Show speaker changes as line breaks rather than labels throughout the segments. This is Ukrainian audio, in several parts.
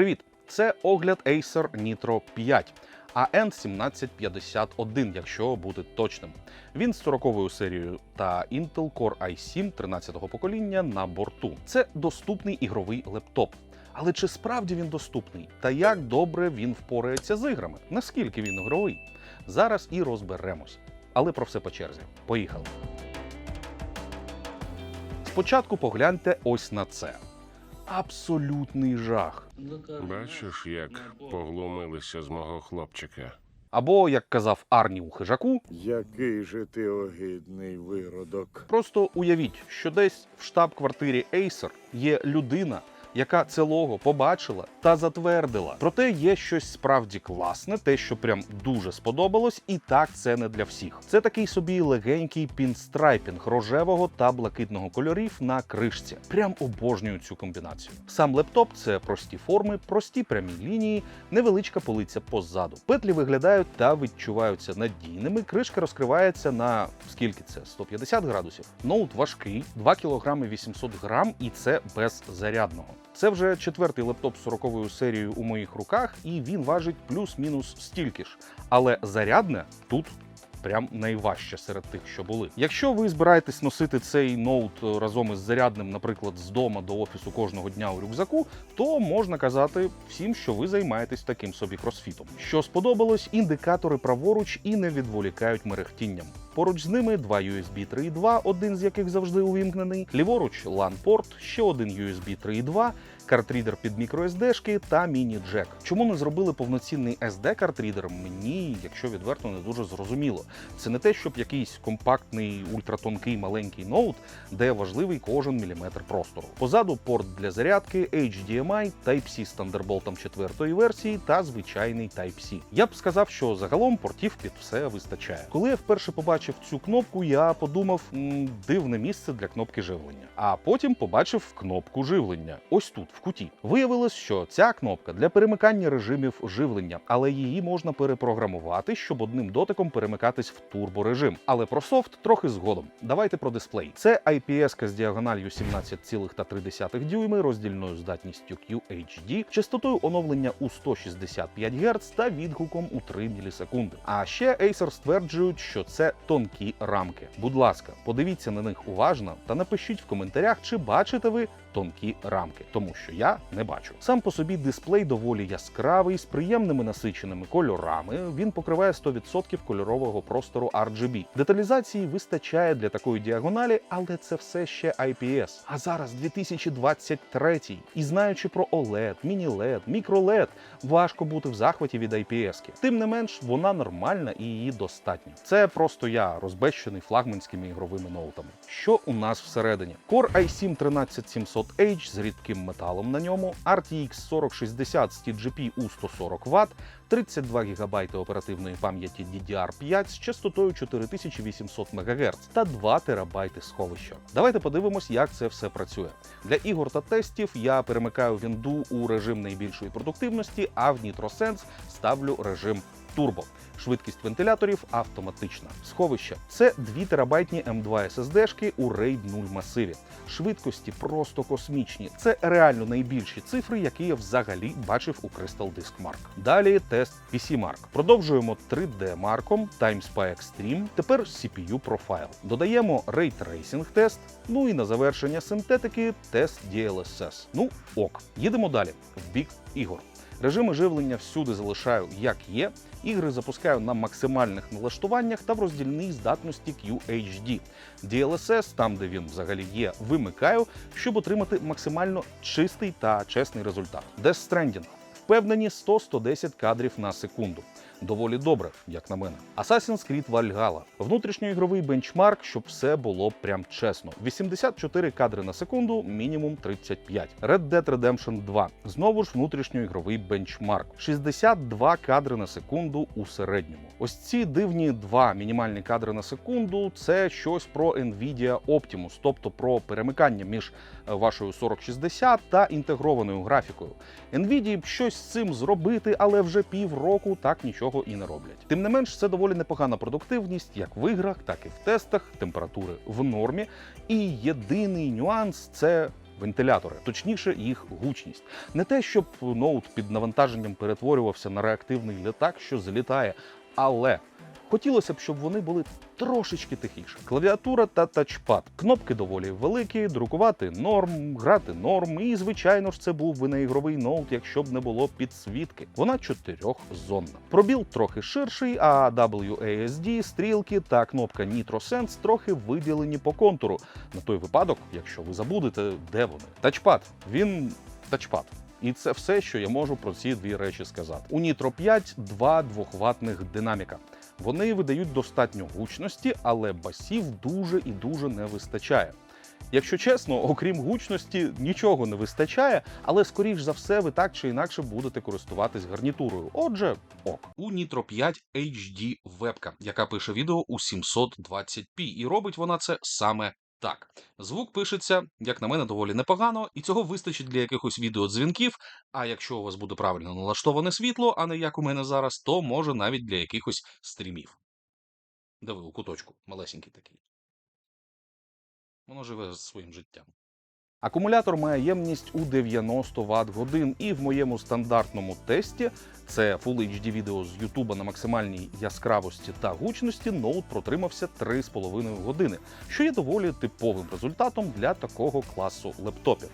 Привіт! Це огляд Acer Nitro 5 AN1751, якщо бути точним. Він з 40-ю серією та Intel Core i7 13-го покоління на борту. Це доступний ігровий лептоп. Але чи справді він доступний? Та як добре він впорається з іграми? Наскільки він ігровий? Зараз і розберемось. Але про все по черзі. Поїхали. Спочатку погляньте ось на це. Абсолютний жах.
Бачиш, як поглумилися з мого хлопчика.
Або, як казав Арні у хижаку,
Який же ти огидний виродок.
просто уявіть, що десь в штаб-квартирі Acer є людина, яка це лого побачила та затвердила. Проте є щось справді класне, те, що прям дуже сподобалось, і так це не для всіх. Це такий собі легенький пінстрайпінг рожевого та блакитного кольорів на кришці. Прям обожнюю цю комбінацію. Сам лептоп це прості форми, прості прямі лінії, невеличка полиця позаду. Петлі виглядають та відчуваються надійними. Кришка розкривається на скільки це? 150 градусів. Ноут важкий, 2 кг 800 грам, і це без зарядного. Це вже четвертий лептоп з 40-ю серією у моїх руках, і він важить плюс-мінус стільки ж. Але зарядне тут. Прям найважче серед тих, що були. Якщо ви збираєтесь носити цей ноут е, разом із зарядним, наприклад, з дома до офісу кожного дня у рюкзаку, то можна казати всім, що ви займаєтесь таким собі кросфітом. Що сподобалось, індикатори праворуч і не відволікають мерехтінням. Поруч з ними два USB 3.2, один з яких завжди увімкнений. Ліворуч LAN-порт, ще один USB 3.2, картрідер під microSD-шки та міні-джек. Чому не зробили повноцінний SD-картрідер? Мені, якщо відверто, не дуже зрозуміло. Це не те, щоб якийсь компактний, ультратонкий маленький ноут, де важливий кожен міліметр простору. Позаду порт для зарядки, HDMI, Type-C з Thunderbolt 4 версії та звичайний Type-C. Я б сказав, що загалом портів під все вистачає. Коли я вперше побачив цю кнопку, я подумав, «М, дивне місце для кнопки живлення. А потім побачив кнопку живлення. Ось тут, куті. Виявилось, що ця кнопка для перемикання режимів живлення, але її можна перепрограмувати, щоб одним дотиком перемикатись в турборежим. Але про софт трохи згодом. Давайте про дисплей. Це IPS з діагональю 17,3 дюйми, роздільною здатністю QHD, частотою оновлення у 165 Гц та відгуком у 3 мілісекунди. А ще Acer стверджують, що це тонкі рамки. Будь ласка, подивіться на них уважно та напишіть в коментарях, чи бачите ви тонкі рамки, тому що я не бачу. Сам по собі дисплей доволі яскравий, з приємними насиченими кольорами. Він покриває 100% кольорового простору RGB. Деталізації вистачає для такої діагоналі, але це все ще IPS. А зараз 2023 і знаючи про OLED, міні-LED, мікро-LED, важко бути в захваті від IPS. Тим не менш, вона нормальна і її достатньо. Це просто я розбещений флагманськими ігровими ноутами. Що у нас всередині? Core i7 13700H з рідким металом на ньому, RTX 4060 з TGP у 140 Вт, 32 ГБ оперативної пам'яті DDR5 з частотою 4800 МГц та 2 ТБ сховища. Давайте подивимось, як це все працює. Для ігор та тестів я перемикаю вінду у режим найбільшої продуктивності, а в NitroSense ставлю режим турбо. Швидкість вентиляторів автоматична. Сховище це 2 терабайтні M2 SSD-шки у RAID 0 масиві. Швидкості просто космічні. Це реально найбільші цифри, які я взагалі бачив у Crystal Disk Mark. Далі тест PC Mark. Продовжуємо 3D марком TimeSpy Extreme, тепер CPU Profile. Додаємо Ray Tracing тест. Ну і на завершення синтетики тест DLSS. Ну ок, їдемо далі в бік ігор. Режими живлення всюди залишаю як є. Ігри запускаю на максимальних налаштуваннях та в роздільній здатності QHD. DLSS, там де він взагалі є, вимикаю, щоб отримати максимально чистий та чесний результат. Death Stranding. Впевнені 100-110 кадрів на секунду. Доволі добре, як на мене. Assassin's Creed Valhalla. Внутрішньоігровий бенчмарк, щоб все було прям чесно. 84 кадри на секунду, мінімум 35. Red Dead Redemption 2. Знову ж внутрішньоігровий бенчмарк. 62 кадри на секунду у середньому. Ось ці дивні два мінімальні кадри на секунду це щось про Nvidia Optimus, тобто про перемикання між е, вашою 4060 та інтегрованою графікою. Nvidia щось з цим зробити, але вже півроку так нічого і не роблять. Тим не менш, це доволі непогана продуктивність, як в іграх, так і в тестах. Температури в нормі. І єдиний нюанс це вентилятори, точніше, їх гучність. Не те, щоб ноут під навантаженням перетворювався на реактивний літак, що злітає, але хотілося б, щоб вони були трошечки тихіше. Клавіатура та тачпад. Кнопки доволі великі, друкувати норм, грати норм. І, звичайно ж, це був би не ігровий ноут, якщо б не було підсвітки. Вона чотирьохзонна. Пробіл трохи ширший, а WASD, стрілки та кнопка NitroSense трохи виділені по контуру. На той випадок, якщо ви забудете, де вони. Тачпад. Він тачпад. І це все, що я можу про ці дві речі сказати. У Nitro 5 два двохватних динаміка. Вони видають достатньо гучності, але басів дуже і дуже не вистачає. Якщо чесно, окрім гучності, нічого не вистачає, але скоріш за все ви так чи інакше будете користуватись гарнітурою. Отже, ок. У Nitro 5 HD вебка, яка пише відео у 720p, і робить вона це саме так. Звук пишеться, як на мене, доволі непогано, і цього вистачить для якихось відеодзвінків. А якщо у вас буде правильно налаштоване світло, а не як у мене зараз, то може навіть для якихось стрімів. Диви, у куточку, малесенький такий. Воно живе своїм життям. Акумулятор має ємність у 90 Вт годин, і в моєму стандартному тесті це Full HD відео з Ютуба на максимальній яскравості та гучності. Ноут протримався 3,5 години, що є доволі типовим результатом для такого класу лептопів.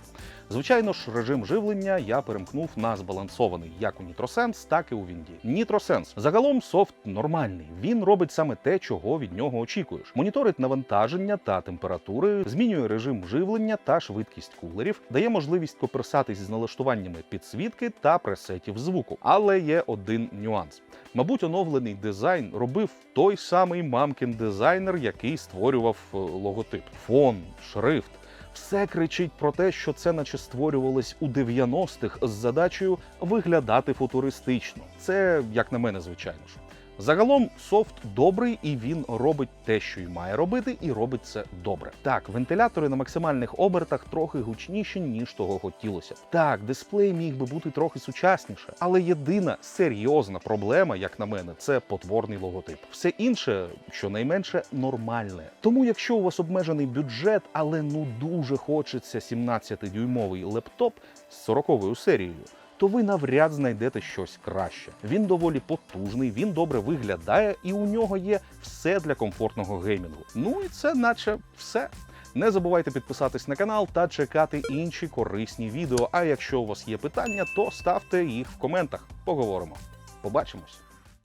Звичайно ж, режим живлення я перемкнув на збалансований як у NitroSense, так і у Вінді. NitroSense. Загалом софт нормальний. Він робить саме те, чого від нього очікуєш. Моніторить навантаження та температури, змінює режим живлення та швидкість кулерів, дає можливість коперсатись з налаштуваннями підсвітки та пресетів звуку. Але є один нюанс. Мабуть, оновлений дизайн робив той самий мамкін дизайнер, який створював е, логотип, фон, шрифт. Все кричить про те, що це наче створювалось у 90-х з задачею виглядати футуристично. Це, як на мене, звичайно ж. Загалом софт добрий і він робить те, що й має робити, і робить це добре. Так, вентилятори на максимальних обертах трохи гучніші, ніж того хотілося. Так, дисплей міг би бути трохи сучасніше, але єдина серйозна проблема, як на мене, це потворний логотип. Все інше, щонайменше, нормальне. Тому, якщо у вас обмежений бюджет, але ну дуже хочеться 17-дюймовий лептоп з 40-ю серією то ви навряд знайдете щось краще. Він доволі потужний, він добре виглядає, і у нього є все для комфортного геймінгу. Ну і це, наче, все. Не забувайте підписатись на канал та чекати інші корисні відео. А якщо у вас є питання, то ставте їх в коментах. Поговоримо. Побачимось.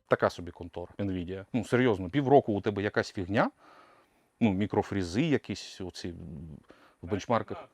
Така собі контора Nvidia. Ну серйозно, півроку у тебе якась фігня. Ну, мікрофрізи, якісь оці в бенчмарках.